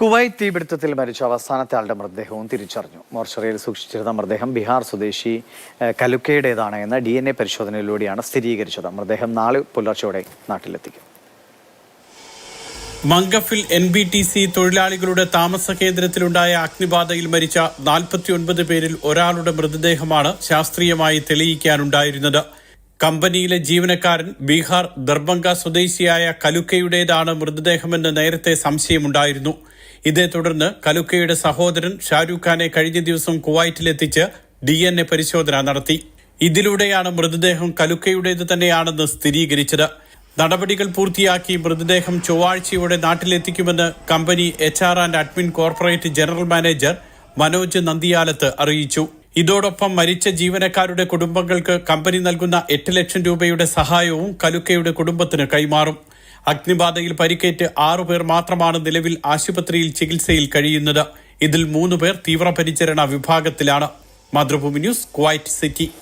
Kuwait തീപിടുത്തത്തിൽ മരിച്ച അവസാനത്തെ ആളുടെ മൃതദേഹവും തിരിച്ചറിഞ്ഞു. മോർച്ചറിയിൽ സൂക്ഷിച്ചിരുന്ന മൃതദേഹം ബീഹാർ സ്വദേശി കലുക്കയുടേതാണ് എന്ന ഡി എൻ എ പരിശോധനയിലൂടെയാണ് സ്ഥിരീകരിച്ചത്. മൃതദേഹം നാളെ പുലർച്ചെയോടെ നാട്ടിലെത്തിക്കും. മംഗഫിൽ എൻ ബി ടി സി തൊഴിലാളികളുടെ താമസ കേന്ദ്രത്തിലുണ്ടായ അഗ്നിബാധയിൽ മരിച്ച നാൽപ്പത്തിയൊൻപത് പേരിൽ ഒരാളുടെ മൃതദേഹമാണ് ശാസ്ത്രീയമായി തെളിയിക്കാനുണ്ടായിരുന്നത്. കമ്പനിയിലെ ജീവനക്കാരൻ ബീഹാർ ദർഭംഗ സ്വദേശിയായ കലുക്കയുടേതാണ് മൃതദേഹമെന്ന് നേരത്തെ സംശയമുണ്ടായിരുന്നു. ഇതേ തുടർന്ന് കലുക്കയുടെ സഹോദരൻ ഷാരൂഖ് ഖാനെ കഴിഞ്ഞ ദിവസം കുവൈറ്റിലെത്തിച്ച് ഡി എൻ എ പരിശോധന നടത്തി. ഇതിലൂടെയാണ് മൃതദേഹം കലുക്കയുടേത് തന്നെയാണെന്ന് സ്ഥിരീകരിച്ചത്. നടപടികൾ പൂർത്തിയാക്കി മൃതദേഹം ചൊവ്വാഴ്ചയോടെ നാട്ടിലെത്തിക്കുമെന്ന് company H R and admin corporate general manager Manoj Nandiyalath അറിയിച്ചു. ഇതോടൊപ്പം മരിച്ച ജീവനക്കാരുടെ കുടുംബങ്ങൾക്ക് കമ്പനി നൽകുന്ന എട്ട് ലക്ഷം രൂപയുടെ സഹായവും കലുക്കയുടെ കുടുംബത്തിന് കൈമാറും. അഗ്നിബാധയിൽ പരിക്കേറ്റ് ആറുപേർ മാത്രമാണ് നിലവിൽ ആശുപത്രിയിൽ ചികിത്സയിൽ കഴിയുന്നത്. ഇതിൽ മൂന്ന് പേർ തീവ്രപരിചരണ വിഭാഗത്തിലാണ്. Mathrubhumi news Kuwait City.